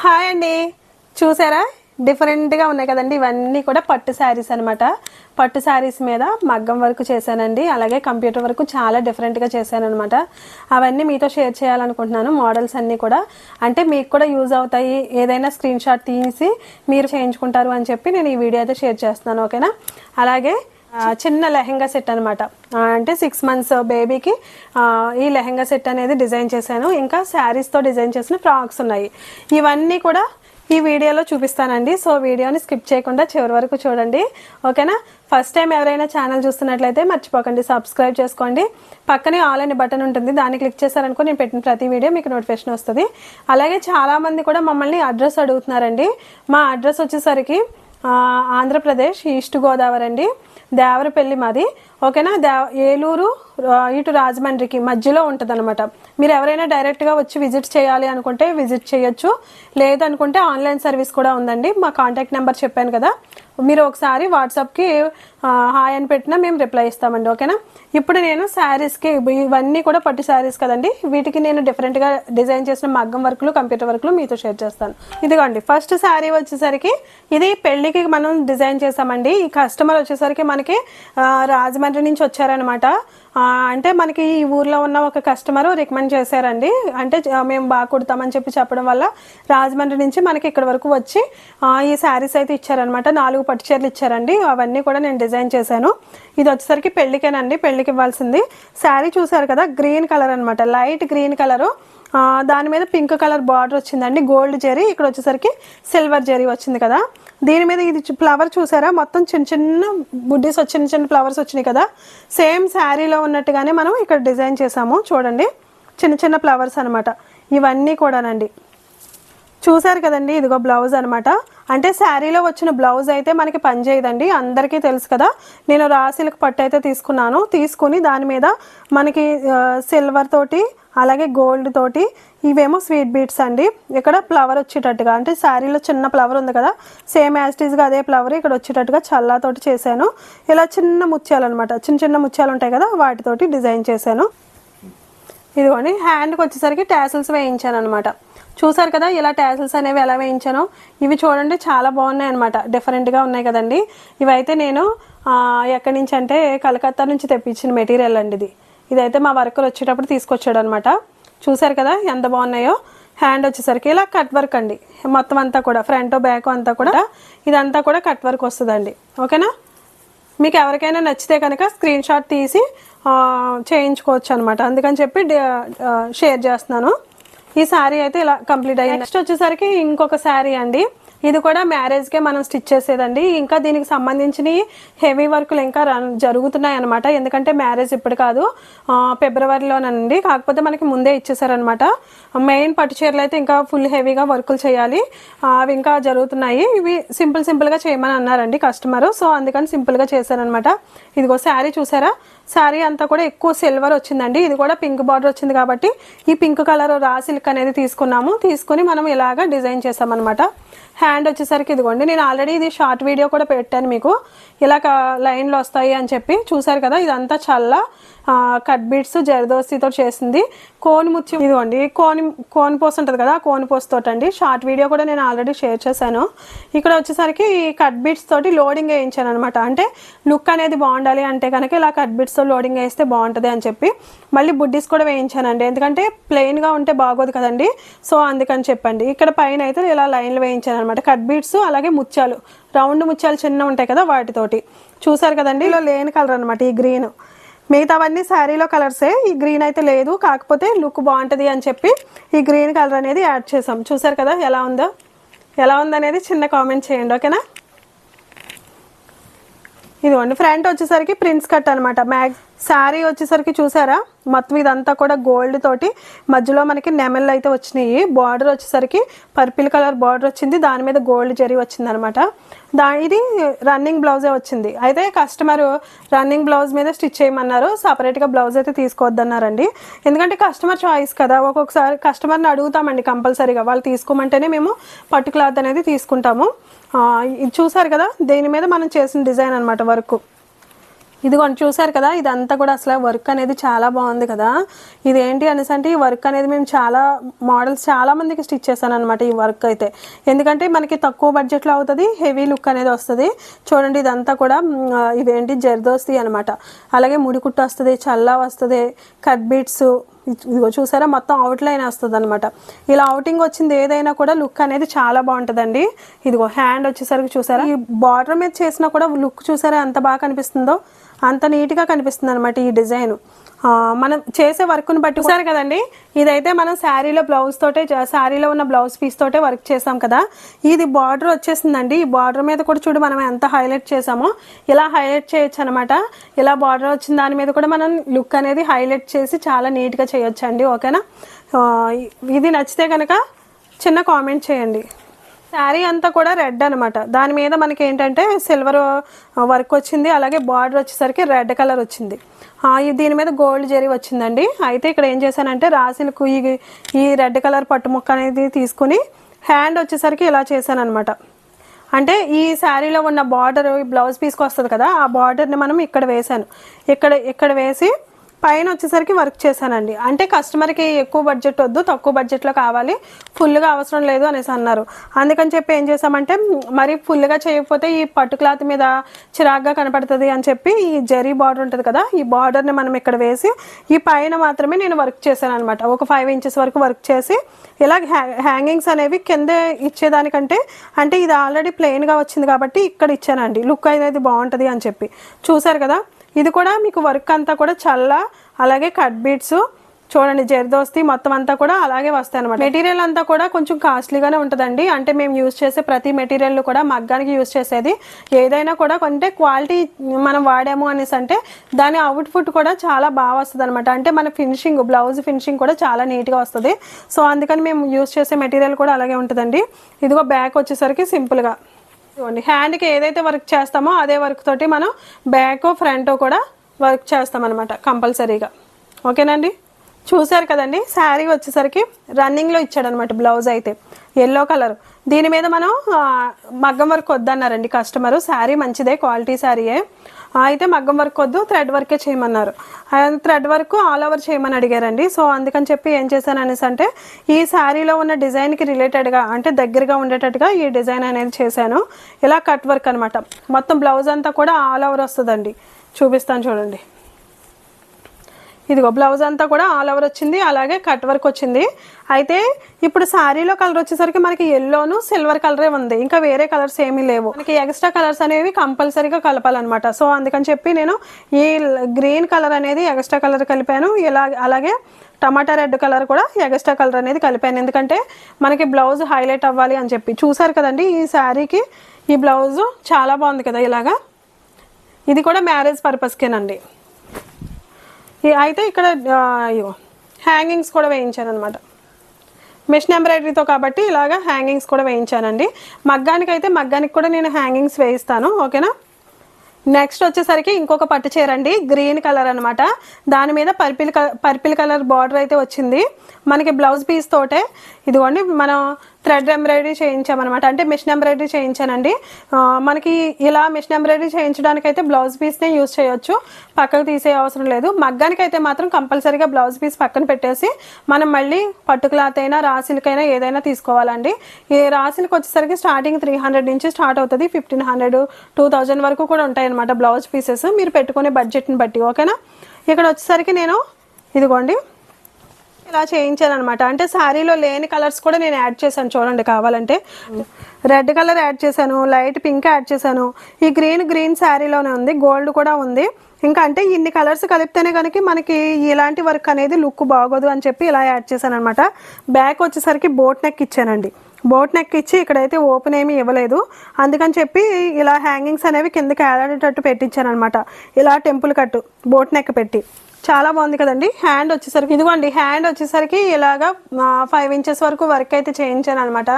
Hi అండి. చూసారా? డిఫరెంట్గా ఉన్నాయి కదండి. ఇవన్నీ కూడా పట్టు శారీస్ అనమాట పట్టు శారీస్ మీద మగ్గం వరకు చేశానండి. అలాగే కంప్యూటర్ వరకు చాలా డిఫరెంట్గా చేశాను అనమాట అవన్నీ మీతో షేర్ చేయాలనుకుంటున్నాను. మోడల్స్ అన్నీ కూడా. అంటే మీకు కూడా యూజ్ అవుతాయి. ఏదైనా స్క్రీన్ షాట్ తీసి మీరు చేయించుకుంటారు అని చెప్పి నేను ఈ వీడియో అయితే షేర్ చేస్తున్నాను. ఓకేనా? అలాగే చిన్న లెహెంగా సెట్ అనమాట అంటే సిక్స్ మంత్స్ బేబీకి ఈ లెహెంగా సెట్ అనేది డిజైన్ చేశాను. ఇంకా శారీస్తో డిజైన్ చేసిన ఫ్రాక్స్ ఉన్నాయి. ఇవన్నీ కూడా ఈ వీడియోలో చూపిస్తానండి. సో వీడియోని స్కిప్ చేయకుండా చివరి వరకు చూడండి. ఓకేనా? ఫస్ట్ టైం ఎవరైనా ఛానల్ చూస్తున్నట్లయితే మర్చిపోకండి. సబ్స్క్రైబ్ చేసుకోండి. పక్కనే ఆల్ అనే బటన్ ఉంటుంది. దాన్ని క్లిక్ చేశారనుకో నేను పెట్టిన ప్రతి వీడియో మీకు నోటిఫికేషన్ వస్తుంది. అలాగే చాలామంది కూడా మమ్మల్ని అడ్రస్ అడుగుతున్నారండి. మా అడ్రస్ వచ్చేసరికి ఆంధ్రప్రదేశ్ ఈస్ట్ గోదావరి అండి. దేవరపల్లి మాది. ఓకేనా? దేవ ఏలూరు ఇటు రాజమండ్రికి మధ్యలో ఉంటుంది అనమాట మీరు ఎవరైనా డైరెక్ట్గా వచ్చి విజిట్ చేయాలి అనుకుంటే విజిట్ చేయొచ్చు. లేదనుకుంటే ఆన్లైన్ సర్వీస్ కూడా ఉందండి. మా కాంటాక్ట్ నెంబర్ చెప్పాను కదా. మీరు ఒకసారి వాట్సాప్కి హాయ్ అని పెట్టినా మేము రిప్లై ఇస్తామండి ఓకేనా? ఇప్పుడు నేను శారీస్కి ఇవన్నీ కూడా పట్టు శారీస్ కదండి. వీటికి నేను డిఫరెంట్గా డిజైన్ చేసిన మగ్గం వర్క్లు కంప్యూటర్ వర్క్లు మీతో షేర్ చేస్తాను. ఇదిగోండి ఫస్ట్ శారీ వచ్చేసరికి ఇది పెళ్ళికి మనం డిజైన్ చేసామండి ఈ కస్టమర్ వచ్చేసరికి మనకి రాజమండ్రి నుంచి వచ్చారనమాట అంటే మనకి ఈ ఊర్లో ఉన్న ఒక కస్టమర్ రికమెండ్ చేశారండి. అంటే మేము బాగా కుడతామని చెప్పి చెప్పడం వల్ల రాజమండ్రి నుంచి మనకి ఇక్కడ వరకు వచ్చి ఈ శారీస్ అయితే ఇచ్చారనమాట నాలుగు పట్టు చీరలు ఇచ్చారండి. అవన్నీ కూడా నేను డిజైన్ చేశాను. ఇది వచ్చేసరికి పెళ్ళికేనండి. పెళ్ళికి ఇవ్వాల్సింది. శారీ చూసారు కదా గ్రీన్ కలర్ అనమాట లైట్ గ్రీన్ కలరు. దాని మీద పింక్ కలర్ బార్డర్ వచ్చిందండి. గోల్డ్ జెరీ. ఇక్కడ వచ్చేసరికి సిల్వర్ జెరీ వచ్చింది కదా. దీని మీద ఇది ఫ్లవర్ చూసారా? మొత్తం చిన్న చిన్న బుడ్డీస్ చిన్న చిన్న ఫ్లవర్స్ వచ్చినాయి కదా. సేమ్ శారీలో ఉన్నట్టుగానే మనం ఇక్కడ డిజైన్ చేసాము. చూడండి. చిన్న చిన్న ఫ్లవర్స్ అనమాట ఇవన్నీ కూడానండి. చూసారు కదండి ఇదిగో బ్లౌజ్ అనమాట అంటే శారీలో వచ్చిన బ్లౌజ్ అయితే మనకి పని చేయదండి అందరికీ తెలుసు కదా. నేను రాశిలకు పట్టు అయితే తీసుకున్నాను తీసుకుని దాని మీద మనకి సిల్వర్ తోటి అలాగే గోల్డ్ తోటి ఇవేమో స్వీట్ బీట్స్ అండి. ఇక్కడ ఫ్లవర్ వచ్చేటట్టుగా అంటే శారీలో చిన్న ఫ్లవర్ ఉంది కదా సేమ్ యాస్టీస్గా అదే ఫ్లవర్ ఇక్కడ వచ్చేటట్టుగా చల్లాతోటి చేశాను. ఇలా చిన్న ముత్యాలు అనమాట చిన్న చిన్న ముత్యాలు ఉంటాయి కదా వాటితోటి డిజైన్ చేశాను. ఇదిగోండి హ్యాండ్కి వచ్చేసరికి టాసిల్స్ వేయించాను అనమాట చూసారు కదా ఇలా టాసిల్స్ అనేవి ఎలా వేయించానో? ఇవి చూడండి చాలా బాగున్నాయి అనమాట డిఫరెంట్గా ఉన్నాయి కదండి. ఇవైతే నేను ఎక్కడి నుంచి అంటే కలకత్తా నుంచి తెప్పించిన మెటీరియల్ అండి ఇది. ఇదైతే మా వర్కర్ వచ్చేటప్పుడు తీసుకొచ్చాడు అనమాట చూసారు కదా ఎంత బాగున్నాయో? హ్యాండ్ వచ్చేసరికి ఇలా కట్ వర్క్ అండి. మొత్తం అంతా కూడా ఫ్రంట్ బ్యాక్ అంతా కూడా ఇదంతా కూడా కట్ వర్క్ వస్తుందండి. ఓకేనా మీకు ఎవరికైనా నచ్చితే కనుక స్క్రీన్ షాట్ తీసి చేయించుకోవచ్చు అనమాట అందుకని చెప్పి షేర్ చేస్తున్నాను. ఈ శారీ అయితే ఇలా కంప్లీట్ అయ్యింది. నెక్స్ట్ వచ్చేసరికి ఇంకొక శారీ అండి. ఇది కూడా మ్యారేజ్కే మనం స్టిచ్ చేసేదండి. ఇంకా దీనికి సంబంధించిన హెవీ వర్క్లు ఇంకా రన్ జరుగుతున్నాయి అనమాట ఎందుకంటే మ్యారేజ్ ఇప్పుడు కాదు ఫిబ్రవరిలోనండి. కాకపోతే మనకి ముందే ఇచ్చేసారనమాట మెయిన్ పట్టు చీరలు అయితే ఇంకా ఫుల్ హెవీగా వర్కులు చేయాలి. అవి ఇంకా జరుగుతున్నాయి. ఇవి సింపుల్ సింపుల్గా చేయమని అన్నారండి కస్టమర్ సో అందుకని సింపుల్గా చేశారనమాట ఇదిగో శారీ చూసారా? శారీ అంతా కూడా ఎక్కువ సిల్వర్ వచ్చిందండి. ఇది కూడా పింక్ బార్డర్ వచ్చింది కాబట్టి ఈ పింక్ కలర్ రా సిల్క్ అనేది తీసుకున్నాము. తీసుకుని మనం ఇలాగా డిజైన్ చేసామన్నమాట. హ్యాండ్ వచ్చేసరికి ఇదిగోండి నేను ఆల్రెడీ ఇది షార్ట్ వీడియో కూడా పెట్టాను మీకు. ఇలా లైన్లు వస్తాయి అని చెప్పి చూసారు కదా ఇదంతా చల్ల కట్ బీట్స్ జరదోస్తితో చేసింది. కోని ముత్యం ఇదిగోండి కోని కోన్ పోస్ ఉంటుంది కదా ఆ కోని పోస్ అండి షార్ట్ వీడియో కూడా నేను ఆల్రెడీ షేర్ చేశాను. ఇక్కడ వచ్చేసరికి ఈ కట్ బీట్స్ తోటి లోడింగ్ వేయించాను అనమాట అంటే లుక్ అనేది బాగుండాలి అంటే కనుక ఇలా కట్ బీట్స్తో లోడింగ్ వేస్తే బాగుంటుంది అని చెప్పి మళ్ళీ బుడ్డీస్ కూడా వేయించానండి. ఎందుకంటే ప్లెయిన్గా ఉంటే బాగోదు కదండి. సో అందుకని చెప్పండి. ఇక్కడ పైన అయితే ఇలా లైన్లు వేయించాను అనమాట కట్ బీట్స్ అలాగే ముత్యాలు. రౌండ్ ముత్యాలు చిన్న ఉంటాయి కదా వాటితోటి. చూసారు కదండి? ఇలా లేని కలర్ అనమాట ఈ గ్రీన్. మిగతావన్నీ శారీలో కలర్సే. ఈ గ్రీన్ అయితే లేదు. కాకపోతే లుక్ బాగుంటుంది అని చెప్పి ఈ గ్రీన్ కలర్ అనేది యాడ్ చేసాం చూసారు కదా ఎలా ఉందో? ఎలా ఉందనేది చిన్న కామెంట్ చేయండి ఓకేనా? ఇదిగోండి ఫ్రంట్ వచ్చేసరికి ప్రిన్స్ కట్ అనమాట మ్యాగ్ శారీ వచ్చేసరికి చూసారా? మొత్తం ఇదంతా కూడా గోల్డ్ తోటి. మధ్యలో మనకి నెమళ్ళు అయితే వచ్చినాయి. బార్డర్ వచ్చేసరికి పర్పిల్ కలర్ బార్డర్ వచ్చింది. దాని మీద గోల్డ్ జరీ వచ్చింది అనమాట దా ఇది రన్నింగ్ బ్లౌజే వచ్చింది. అయితే కస్టమర్ రన్నింగ్ బ్లౌజ్ మీద స్టిచ్ చేయమన్నారు. సపరేట్గా బ్లౌజ్ అయితే తీసుకోవద్దన్నారండి. ఎందుకంటే కస్టమర్ చాయిస్ కదా. ఒక్కొక్కసారి కస్టమర్ని అడుగుతామండి కంపల్సరీగా. వాళ్ళు తీసుకోమంటేనే మేము పట్టు క్లాత్ అనేది తీసుకుంటాము. ఇది చూసారు కదా? దీని మీద మనం చేసిన డిజైన్ అనమాట వర్క్. ఇదిగోండి చూసారు కదా ఇదంతా కూడా అసలు వర్క్ అనేది చాలా బాగుంది కదా. ఇది ఏంటి అనేసి అంటే ఈ వర్క్ అనేది మేము చాలా మోడల్స్ చాలా మందికి స్టిచ్ చేశాను అనమాట ఈ వర్క్ అయితే. ఎందుకంటే మనకి తక్కువ బడ్జెట్లో అవుతుంది హెవీ లుక్ అనేది వస్తుంది. చూడండి ఇదంతా కూడా ఇవేంటి జర్దోస్తి అనమాట అలాగే ముడికుట్టు వస్తుంది చల్లా వస్తుంది కట్ బీట్స్ ఇదిగో చూసారా మొత్తం అవుట్ లైన్ వస్తుంది అనమాట ఇలా అవుటింగ్ వచ్చింది ఏదైనా కూడా లుక్ అనేది చాలా బాగుంటుందండి. ఇదిగో హ్యాండ్ వచ్చేసరికి చూసారా ఈ బార్డర్ మీద చేసినా కూడా లుక్ చూసారా ఎంత బాగా కనిపిస్తుందో? అంత నీట్గా కనిపిస్తుంది అనమాట ఈ డిజైన్ మనం చేసే వర్క్ని బట్టి చూసారు కదండి ఇదైతే మనం శారీలో బ్లౌజ్ తోటే శారీలో ఉన్న బ్లౌజ్ పీస్ తోటే వర్క్ చేసాం కదా. ఇది బార్డర్ వచ్చేసిందండి. ఈ బార్డర్ మీద కూడా చూడు మనం ఎంత హైలైట్ చేసామో. ఇలా హైలైట్ చేయొచ్చు అనమాట ఇలా బార్డర్ వచ్చిన దాని మీద కూడా మనం లుక్ అనేది హైలైట్ చేసి చాలా నీట్గా చేయొచ్చు అండి ఓకేనా ఇది నచ్చితే కనుక చిన్న కామెంట్ చేయండి. శారీ అంతా కూడా రెడ్ అనమాట దాని మీద మనకి ఏంటంటే సిల్వర్ వర్క్ వచ్చింది. అలాగే బార్డర్ వచ్చేసరికి రెడ్ కలర్ వచ్చింది. దీని మీద గోల్డ్ జరీ వచ్చిందండి. అయితే ఇక్కడ ఏం చేశానంటే రాసిలకు ఈ ఈ రెడ్ కలర్ పట్టు ముక్క అనేది తీసుకుని హ్యాండ్ వచ్చేసరికి ఇలా చేశాను అనమాట అంటే ఈ శారీలో ఉన్న బార్డర్ బ్లౌజ్ పీస్కి వస్తుంది కదా ఆ బార్డర్ని మనం ఇక్కడ వేసాను ఇక్కడ ఇక్కడ వేసి పైన వచ్చేసరికి వర్క్ చేశానండి. అంటే కస్టమర్కి ఎక్కువ బడ్జెట్ వద్దు తక్కువ బడ్జెట్లో కావాలి. ఫుల్గా అవసరం లేదు అనేసి అన్నారు. అందుకని చెప్పి ఏం చేసామంటే మరి ఫుల్గా చేయకపోతే ఈ పట్టు క్లాత్ మీద చిరాగ్గా కనపడుతుంది అని చెప్పి ఈ జరీ బార్డర్ ఉంటుంది కదా ఈ బార్డర్ని మనం ఇక్కడ వేసి ఈ పైన మాత్రమే నేను వర్క్ చేశాను అనమాట ఒక ఫైవ్ ఇంచెస్ వరకు వర్క్ చేసి ఇలా హ్యాంగింగ్స్ అనేవి కింద ఇచ్చేదానికంటే అంటే ఇది ఆల్రెడీ ప్లెయిన్గా వచ్చింది కాబట్టి ఇక్కడ ఇచ్చానండి. లుక్ అనేది బాగుంటుంది అని చెప్పి. చూసారు కదా? ఇది కూడా మీకు వర్క్ అంతా కూడా చల్ల అలాగే కట్ బీట్స్ చూడండి జర్దోస్తి మొత్తం అంతా కూడా అలాగే వస్తాయి అనమాట మెటీరియల్ అంతా కూడా కొంచెం కాస్ట్లీగానే ఉంటుందండి. అంటే మేము యూజ్ చేసే ప్రతి మెటీరియల్ కూడా మగ్గానికి యూజ్ చేసేది. ఏదైనా కూడా కొంటే క్వాలిటీ మనం వాడాము అనేసి అంటే దాని అవుట్పుట్ కూడా చాలా బాగా వస్తుంది అనమాట అంటే మన ఫినిషింగ్ బ్లౌజ్ ఫినిషింగ్ కూడా చాలా నీట్గా వస్తుంది. సో అందుకని మేము యూజ్ చేసే మెటీరియల్ కూడా అలాగే ఉంటుందండి. ఇదిగో బ్యాక్ వచ్చేసరికి సింపుల్గా ఇవ్వండి. హ్యాండ్కి ఏదైతే వర్క్ చేస్తామో అదే వర్క్ తోటి మనం బ్యాక్ ఫ్రంట్ కూడా వర్క్ చేస్తామన్నమాట కంపల్సరీగా. ఓకేనండి? చూసారు కదండి? శారీ వచ్చేసరికి రన్నింగ్లో ఇచ్చాడనమాట బ్లౌజ్ అయితే. ఎల్లో కలర్ దీని మీద మనం మగ్గం వర్క్ వద్దన్నారండి కస్టమర్ శారీ మంచిదే క్వాలిటీ శారీయే. అయితే మగ్గం వర్క్ వద్దు థ్రెడ్ వర్కే చేయమన్నారు. థ్రెడ్ వర్క్ ఆల్ ఓవర్ చేయమని అడిగారండి. సో అందుకని చెప్పి ఏం చేశాను అనేసి అంటే ఈ శారీలో ఉన్న డిజైన్కి రిలేటెడ్గా అంటే దగ్గరగా ఉండేటట్టుగా ఈ డిజైన్ అనేది చేశాను. ఇలా కట్ వర్క్ అనమాట మొత్తం బ్లౌజ్ అంతా కూడా ఆల్ ఓవర్ వస్తుందండి. చూపిస్తాను చూడండి. ఇదిగో బ్లౌజ్ అంతా కూడా ఆల్ ఓవర్ వచ్చింది అలాగే కట్ వర్క్ వచ్చింది. అయితే ఇప్పుడు శారీలో కలర్ వచ్చేసరికి మనకి ఎల్లోను సిల్వర్ కలరే ఉంది. ఇంకా వేరే కలర్స్ ఏమీ లేవు. మనకి ఎక్స్ట్రా కలర్స్ అనేవి కంపల్సరీగా కలపాలన్నమాట. సో అందుకని చెప్పి నేను ఈ గ్రీన్ కలర్ అనేది ఎక్స్ట్రా కలర్ కలిపాను. ఇలా అలాగే టమాటా రెడ్ కలర్ కూడా ఎగస్ట్రా కలర్ అనేది కలిపాను. ఎందుకంటే మనకి బ్లౌజ్ హైలైట్ అవ్వాలి అని చెప్పి. చూసారు కదండి ఈ శారీకి ఈ బ్లౌజ్ చాలా బాగుంది కదా ఇలాగా? ఇది కూడా మ్యారేజ్ పర్పస్కేనండి అయితే ఇక్కడ హ్యాంగింగ్స్ కూడా వేయించాను అనమాట మిషన్ ఎంబ్రాయిడరీతో కాబట్టి ఇలాగా హ్యాంగింగ్స్ కూడా వేయించానండి. మగ్గానికి అయితే మగ్గానికి కూడా నేను హ్యాంగింగ్స్ వేయిస్తాను ఓకేనా? నెక్స్ట్ వచ్చేసరికి ఇంకొక పట్టు చీర అండి గ్రీన్ కలర్ అనమాట దాని మీద purple colour purple colour border అయితే వచ్చింది. మనకి బ్లౌజ్ పీస్ తోటే. ఇదిగోండి మనం థ్రెడ్ ఎంబ్రాయిడరీ చేయించామన్నమాట. అంటే మిషన్ ఎంబ్రాయిడరీ చేయించానండి. మనకి ఇలా మిషన్ ఎంబ్రాయిడరీ చేయించడానికి అయితే బ్లౌజ్ పీస్నే యూజ్ చేయొచ్చు. పక్కకు తీసే అవసరం లేదు. మగ్గానికి అయితే మాత్రం కంపల్సరీగా బ్లౌజ్ పీస్ పక్కన పెట్టేసి మనం మళ్ళీ పట్టు క్లాత్ అయినా రాసిలకైనా ఏదైనా తీసుకోవాలండి. ఈ రాసిలకు వచ్చేసరికి స్టార్టింగ్ త్రీ హండ్రెడ్ నుంచి స్టార్ట్ అవుతుంది. ఫిఫ్టీన్ హండ్రెడ్ టూ థౌజండ్ వరకు కూడా ఉంటాయనమాట బ్లౌజ్ పీసెస్ మీరు పెట్టుకునే బడ్జెట్ని బట్టి ఓకేనా ఇక్కడ వచ్చేసరికి నేను ఇదిగోండి ఇలా చేయించాను అనమాట అంటే శారీలో లేని కలర్స్ కూడా నేను యాడ్ చేశాను చూడండి కావాలంటే. రెడ్ కలర్ యాడ్ చేశాను లైట్ పింక్ యాడ్ చేశాను. ఈ గ్రీన్ గ్రీన్ శారీలోనే ఉంది గోల్డ్ కూడా ఉంది. ఇంకా అంటే ఇన్ని కలర్స్ కలిపితేనే కనుక మనకి ఇలాంటి వర్క్ అనేది లుక్ బాగోదు అని చెప్పి ఇలా యాడ్ చేశాను అనమాట బ్యాక్ వచ్చేసరికి బోట్ నెక్ ఇచ్చానండి. బోట్ నెక్ ఇచ్చి ఇక్కడైతే ఓపెన్ ఏమీ ఇవ్వలేదు. అందుకని చెప్పి ఇలా హ్యాంగింగ్స్ అనేవి కిందకి ఏలాడేటట్టు పెట్టించాను అనమాట ఇలా టెంపుల్ కట్టు బోట్ నెక్ పెట్టి. చాలా బాగుంది కదండి. హ్యాండ్ వచ్చేసరికి ఇదిగోండి హ్యాండ్ వచ్చేసరికి ఇలాగా ఫైవ్ ఇంచెస్ వరకు వర్క్ అయితే చేయించాను అనమాట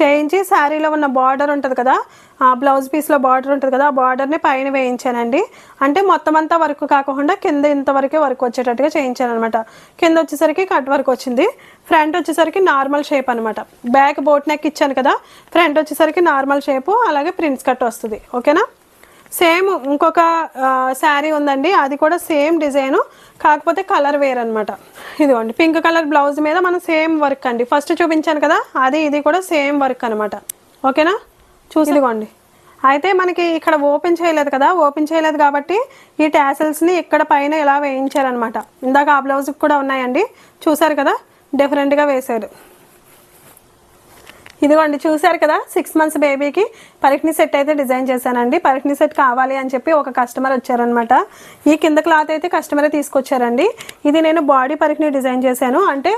చేయించి శారీలో ఉన్న బార్డర్ ఉంటుంది కదా ఆ బ్లౌజ్ పీస్లో బార్డర్ ఉంటుంది కదా ఆ బార్డర్ని పైన వేయించానండి. అంటే మొత్తం అంతా వర్క్ కాకుండా కింద ఇంతవరకే వర్క్ వచ్చేటట్టుగా చేయించాను అనమాట కింద వచ్చేసరికి కట్ వర్క్ వచ్చింది. ఫ్రంట్ వచ్చేసరికి నార్మల్ షేప్ అనమాట బ్యాక్ బోట్ నెక్ ఇచ్చాను కదా ఫ్రంట్ వచ్చేసరికి నార్మల్ షేపు అలాగే ప్రిన్స్ కట్ వస్తుంది. ఓకేనా సేమ్ ఇంకొక శారీ ఉందండి. అది కూడా సేమ్ డిజైన్ కాకపోతే కలర్ వేర్ అనమాట ఇదిగోండి పింక్ కలర్ బ్లౌజ్ మీద మనం సేమ్ వర్క్ అండి. ఫస్ట్ చూపించాను కదా అది ఇది కూడా సేమ్ వర్క్ అనమాట ఓకేనా? చూసి. ఇదిగోండి. అయితే మనకి ఇక్కడ ఓపెన్ చేయలేదు కదా ఓపెన్ చేయలేదు కాబట్టి ఈ టాసిల్స్ని ఇక్కడ పైన ఇలా వేయించారనమాట ఇందాక ఆ బ్లౌజ్కి కూడా ఉన్నాయండి. చూసారు కదా? డిఫరెంట్గా వేశారు. ఇదిగోండి చూశారు కదా? సిక్స్ మంత్స్ బేబీకి పరిక్ని సెట్ అయితే డిజైన్ చేశానండి. పరిక్ని సెట్ కావాలి అని చెప్పి ఒక కస్టమర్ వచ్చారనమాట ఈ కింద క్లాత్ అయితే కస్టమరే తీసుకొచ్చారండి. ఇది నేను బాడీ పరిక్ని డిజైన్ చేశాను. అంటే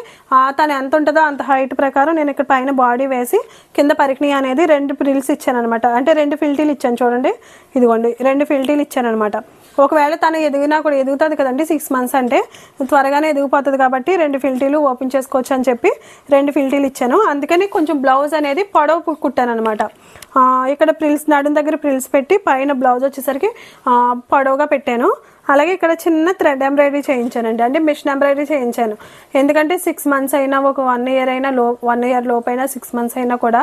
తను ఎంత ఉంటుందో అంత హైట్ ప్రకారం నేను ఇక్కడ పైన బాడీ వేసి కింద పరిక్ని అనేది రెండు ప్రిల్స్ ఇచ్చాను అనమాట అంటే రెండు ఫిల్టీలు ఇచ్చాను చూడండి. ఇదిగోండి రెండు ఫిల్టీలు ఇచ్చాను అనమాట ఒకవేళ తను ఎదిగినా కూడా ఎదుగుతుంది కదండి సిక్స్ మంత్స్ అంటే. త్వరగానే ఎదిగిపోతుంది కాబట్టి రెండు ఫిల్టీలు ఓపెన్ చేసుకోవచ్చు అని చెప్పి రెండు ఫిల్టీలు ఇచ్చాను. అందుకని కొంచెం బ్లౌజ్ అనేది పొడవు కుట్టాను అనమాట ఇక్కడ ప్రిల్స్ నడుం దగ్గర ప్రిల్స్ పెట్టి పైన బ్లౌజ్ వచ్చేసరికి పొడవుగా పెట్టాను. అలాగే ఇక్కడ చిన్న థ్రెడ్ ఎంబ్రాయిడరీ చేయించానండి. అంటే మిషన్ ఎంబ్రాయిడరీ చేయించాను. ఎందుకంటే సిక్స్ మంత్స్ అయినా ఒక వన్ ఇయర్ అయినా లో వన్ ఇయర్ లోపైనా సిక్స్ మంత్స్ అయినా కూడా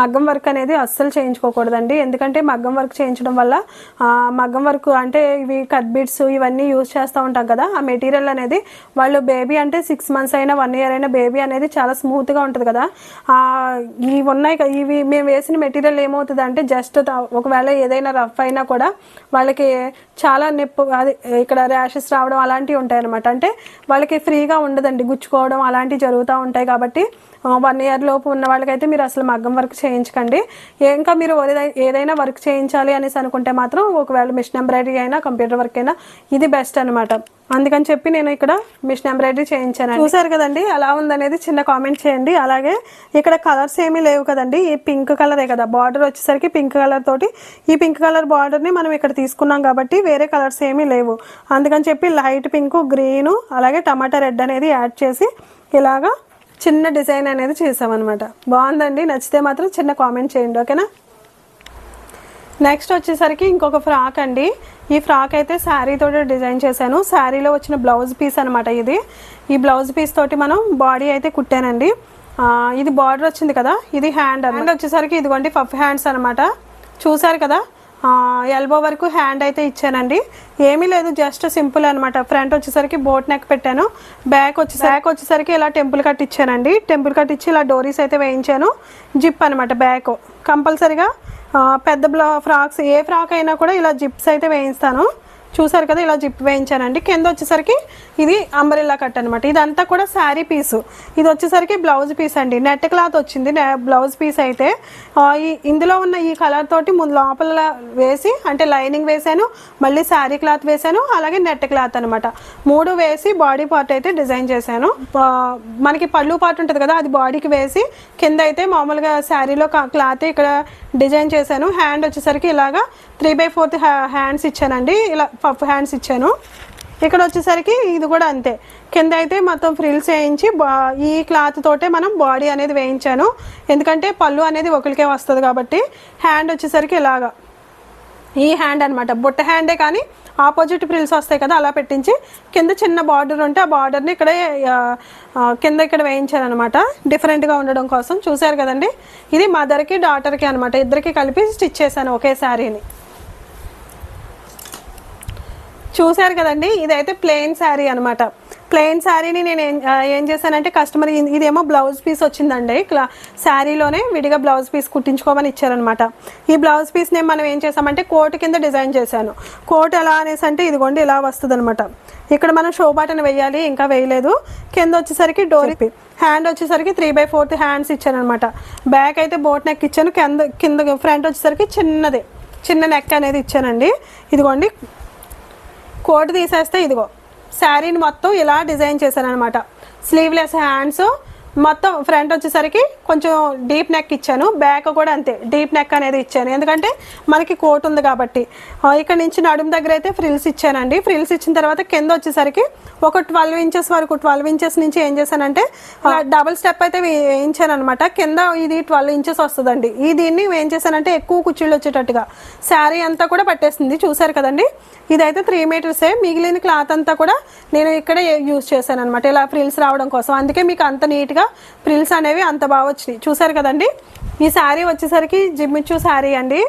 మగ్గం వర్క్ అనేది అస్సలు చేయించుకోకూడదండి. ఎందుకంటే మగ్గం వర్క్ చేయించడం వల్ల మగ్గం వర్క్ అంటే ఇవి కట్ బిట్స్ ఇవన్నీ యూజ్ చేస్తూ ఉంటాం కదా ఆ మెటీరియల్ అనేది వాళ్ళు బేబీ అంటే సిక్స్ మంత్స్ అయినా వన్ ఇయర్ అయినా బేబీ అనేది చాలా స్మూత్గా ఉంటుంది కదా. ఇవి ఉన్నాయి కదా, ఇవి మేము వేసిన మెటీరియల్ ఏమవుతుంది అంటే జస్ట్ ఒకవేళ ఏదైనా రఫ్ అయినా కూడా వాళ్ళకి చాలా నొప్పి అది ఇక్కడ ర్యాషెస్ రావడం అలాంటివి ఉంటాయి అనమాట అంటే వాళ్ళకి ఫ్రీగా ఉండదండి గుచ్చుకోవడం అలాంటివి జరుగుతూ ఉంటాయి కాబట్టి వన్ ఇయర్ లోపు ఉన్న వాళ్ళకైతే మీరు అసలు మగ్గం వర్క్ చేయించకండి. ఇంకా మీరు ఏదైనా వర్క్ చేయించాలి అనేసి అనుకుంటే మాత్రం ఒకవేళ మిషన్ ఎంబ్రాయిడరీ అయినా కంప్యూటర్ వర్క్ అయినా ఇది బెస్ట్ అనమాట అందుకని చెప్పి నేను ఇక్కడ మిషన్ ఎంబ్రాయిడరీ చేయించాను చూసారు కదండి ఎలా ఉందనేది చిన్న కామెంట్ చేయండి. అలాగే ఇక్కడ కలర్స్ ఏమీ లేవు కదండి ఈ పింక్ కలరే కదా. బార్డర్ వచ్చేసరికి పింక్ కలర్ తోటి ఈ పింక్ కలర్ బార్డర్ని మనం ఇక్కడ తీసుకున్నాం కాబట్టి వేరే కలర్స్ ఏమీ లేవు. అందుకని చెప్పి లైట్ పింక్ గ్రీను అలాగే టమాటా రెడ్ అనేది యాడ్ చేసి ఇలాగా చిన్న డిజైన్ అనేది చేసామన్నమాట. బాగుందండి నచ్చితే మాత్రం చిన్న కామెంట్ చేయండి ఓకేనా? నెక్స్ట్ వచ్చేసరికి ఇంకొక ఫ్రాక్ అండి. ఈ ఫ్రాక్ అయితే శారీ తోటి డిజైన్ చేశాను. శారీలో వచ్చిన బ్లౌజ్ పీస్ అనమాట ఇది. ఈ బ్లౌజ్ పీస్ తోటి మనం బాడీ అయితే కుట్టానండి. ఇది బార్డర్ వచ్చింది కదా? ఇది హ్యాండ్ హ్యాండ్ వచ్చేసరికి ఇదిగోండి పఫ్ హ్యాండ్స్ అనమాట చూసారు కదా? ఎల్బో వరకు హ్యాండ్ అయితే ఇచ్చానండి. ఏమీ లేదు జస్ట్ సింపుల్ అనమాట ఫ్రంట్ వచ్చేసరికి బోట్ నెక్ పెట్టాను. బ్యాక్ వచ్చి బ్యాక్ వచ్చేసరికి ఇలా టెంపుల్ కట్ ఇచ్చానండి. టెంపుల్ కట్ ఇచ్చి ఇలా డోరీస్ అయితే వేయించాను. జిప్ అనమాట బ్యాక్ కంపల్సరిగా పెద్ద బ్లా ఫ్రాక్స్ ఏ ఫ్రాక్ అయినా కూడా ఇలా జిప్స్ అయితే వేయిస్తాను. చూసారు కదా ఇలా జిప్ వేయించానండి. కింద వచ్చేసరికి ఇది అంబరిల్లా కట్ అనమాట ఇదంతా కూడా శారీ పీసు. ఇది వచ్చేసరికి బ్లౌజ్ పీస్ అండి. నెట్ క్లాత్ వచ్చింది. నె- బ్లౌజ్ పీస్ అయితే ఈ ఇందులో ఉన్న ఈ కలర్ తోటి ముందు లోపల వేసి అంటే లైనింగ్ వేసాను మళ్ళీ శారీ క్లాత్ వేసాను అలాగే నెట్ క్లాత్ అనమాట మూడు వేసి బాడీ పార్ట్ అయితే డిజైన్ చేశాను. మనకి పళ్ళు పార్ట్ ఉంటుంది కదా అది బాడీకి వేసి కింద అయితే మామూలుగా శారీలో క్లాత్ ఇక్కడ డిజైన్ చేశాను. హ్యాండ్ వచ్చేసరికి ఇలాగా త్రీ బై ఫోర్త్ హ్యాండ్స్ ఇచ్చానండి. ఇలా పఫ్ హ్యాండ్స్ ఇచ్చాను. ఇక్కడ వచ్చేసరికి ఇది కూడా అంతే. కింద అయితే మొత్తం ఫ్రిల్స్ వేయించి బా- ఈ క్లాత్ తోటే మనం బాడీ అనేది వేయించాను. ఎందుకంటే పళ్ళు అనేది ఒకరికే వస్తుంది కాబట్టి హ్యాండ్ వచ్చేసరికి ఇలాగా. ఈ హ్యాండ్ అన్నమాట. బుట్ట హ్యాండే కానీ ఆపోజిట్ ప్రిల్స్ వస్తాయి కదా అలా పెట్టించి కింద చిన్న బార్డర్ ఉంటే ఆ బార్డర్ని ఇక్కడే కింద ఇక్కడ వేయించాను అనమాట డిఫరెంట్గా ఉండడం కోసం. చూశారు కదండి? ఇది మదర్కి డాటర్కి అనమాట ఇద్దరికి కలిపి స్టిచ్ చేశాను ఒకే శారీని. చూశారు కదండి ఇదైతే ప్లెయిన్ శారీ అనమాట ప్లెయిన్ శారీని నేను ఏం చేశానంటే కస్టమర్ ఇదేమో బ్లౌజ్ పీస్ వచ్చిందండి. క్లా శారీలోనే విడిగా బ్లౌజ్ పీస్ కుట్టించుకోమని ఇచ్చారనమాట ఈ బ్లౌజ్ పీస్ని మనం ఏం చేసామంటే కోట్ కింద డిజైన్ చేశాను. కోట్ ఎలా అనేసి అంటే ఇదిగోండి ఇలా వస్తుంది అనమాట ఇక్కడ మనం షో బటన్ వేయాలి ఇంకా వేయలేదు. కింద వచ్చేసరికి డోర్ హ్యాండ్ వచ్చేసరికి త్రీ బై ఫోర్త్ హ్యాండ్స్ ఇచ్చాను అనమాట బ్యాక్ అయితే బోట్ నెక్ ఇచ్చాను కింద కింద ఫ్రంట్ వచ్చేసరికి చిన్నది. చిన్న నెక్ అనేది ఇచ్చానండి. ఇదిగోండి కోట్ తీసేస్తే ఇదిగో శారీని మొత్తం ఇలా డిజైన్ చేశాను అనమాట స్లీవ్లెస్ హ్యాండ్స్ మొత్తం ఫ్రంట్ వచ్చేసరికి కొంచెం డీప్ నెక్ ఇచ్చాను. బ్యాక్ కూడా అంతే డీప్ నెక్ అనేది ఇచ్చాను. ఎందుకంటే మనకి కోట్ ఉంది కాబట్టి. ఇక్కడ నుంచి నడుము దగ్గర అయితే ఫ్రిల్స్ ఇచ్చానండి. ఫ్రిల్స్ ఇచ్చిన తర్వాత కింద వచ్చేసరికి ఒక ట్వెల్వ్ ఇంచెస్ వరకు ట్వెల్వ్ ఇంచెస్ నుంచి ఏం చేశానంటే డబుల్ స్టెప్ అయితే వేయించాను అనమాట కింద ఇది ట్వెల్వ్ ఇంచెస్ వస్తుందండి. ఈ దీన్ని ఏం చేశానంటే ఎక్కువ కుర్చీలు వచ్చేటట్టుగా. శారీ అంతా కూడా పట్టేసింది. చూసారు కదండి? ఇదైతే త్రీ మీటర్సే. మిగిలిన క్లాత్ అంతా కూడా నేను ఇక్కడే యూజ్ చేశాను అనమాట ఇలా ఫ్రిల్స్ రావడం కోసం. అందుకే మీకు అంత నీట్గా కూడా ప్రిల్స్ అనేవి అంత బాగా వచ్చినాయి. చూసారు కదండి? ఈ శారీ వచ్చేసరికి జిమ్మిచ్చు శారీ అండి.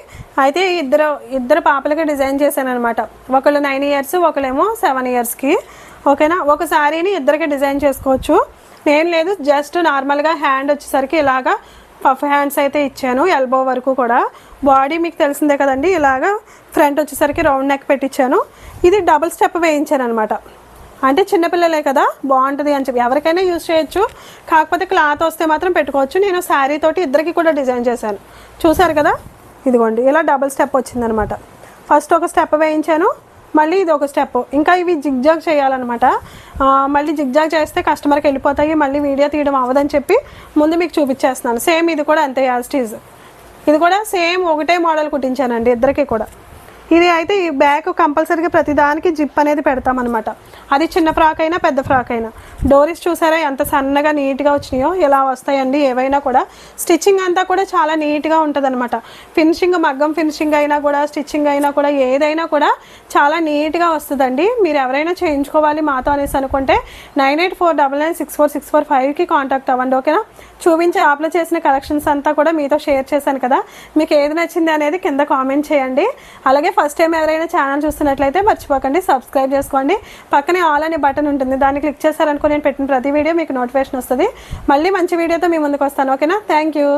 అయితే ఇద్దరు ఇద్దరు పాపలకి డిజైన్ చేశాను అనమాట ఒకళ్ళు నైన్ ఇయర్స్ ఒకళ్ళేమో సెవెన్ ఇయర్స్కి. ఓకేనా? ఒక శారీని ఇద్దరికి డిజైన్ చేసుకోవచ్చు. నేను లేదు జస్ట్ నార్మల్గా హ్యాండ్ వచ్చేసరికి ఇలాగా పఫ్ హ్యాండ్స్ అయితే ఇచ్చాను ఎల్బో వరకు కూడా. బాడీ మీకు తెలిసిందే కదండి ఇలాగా ఫ్రంట్ వచ్చేసరికి రౌండ్ నెక్ పెట్టించాను ఇది డబుల్ స్టెప్ వేయించాను అనమాట అంటే చిన్నపిల్లలే కదా బాగుంటుంది అని చెప్పి ఎవరికైనా యూజ్ చేయొచ్చు. కాకపోతే క్లాత్ వస్తే మాత్రం పెట్టుకోవచ్చు. నేను శారీ తోటి ఇద్దరికి కూడా డిజైన్ చేశాను. చూసారు కదా? ఇదిగోండి ఇలా డబుల్ స్టెప్ వచ్చిందనమాట. ఫస్ట్ ఒక స్టెప్ వేయించాను మళ్ళీ ఇది ఒక స్టెప్. ఇంకా ఇవి జిగ్జాగ్ చేయాలన్నమాట. మళ్ళీ జిగ్జాగ్ చేస్తే కస్టమర్కి వెళ్ళిపోతాయి మళ్ళీ వీడియో తీయడం అవ్వదని చెప్పి ముందు మీకు చూపించేస్తున్నాను. సేమ్ ఇది కూడా అంతే యాస్టీజ్ ఇది కూడా సేమ్ ఒకటే మోడల్ కుట్టించానండి ఇద్దరికి కూడా. ఇది అయితే ఈ బ్యాగ్ కంపల్సరీగా ప్రతిదానికి జిప్ అనేది పెడతామన్నమాట. అది చిన్న ఫ్రాక్ అయినా పెద్ద ఫ్రాక్ అయినా. డోరీస్ చూసారా ఎంత సన్నగా నీట్గా వచ్చినాయో ఎలా వస్తాయండి ఏవైనా కూడా. స్టిచ్చింగ్ అంతా కూడా చాలా నీట్గా ఉంటుంది అనమాట ఫినిషింగ్ మగ్గం ఫినిషింగ్ అయినా కూడా స్టిచ్చింగ్ అయినా కూడా ఏదైనా కూడా చాలా నీట్గా వస్తుందండి. మీరు ఎవరైనా చేయించుకోవాలి మాతో అనేసి అనుకుంటే nine eight four double nine six four six four ఫైవ్కి కాంటాక్ట్ అవ్వండి ఓకేనా? చూపించి యాప్లో చేసిన కలెక్షన్స్ అంతా కూడా మీతో షేర్ చేశాను కదా. మీకు ఏది నచ్చింది అనేది కింద కామెంట్ చేయండి. అలాగే ఫస్ట్ టైం ఎవరైనా ఛానల్ చూస్తున్నట్లయితే మర్చిపోకండి సబ్స్క్రైబ్ చేసుకోండి. పక్కనే ఆల్ అనే బటన్ ఉంటుంది దాన్ని క్లిక్ చేశారనుకో నేను పెట్టిన ప్రతి వీడియో మీకు నోటిఫికేషన్ వస్తుంది. మళ్ళీ మంచి వీడియోతో మీ ముందుకు వస్తాను ఓకేనా? Thank you.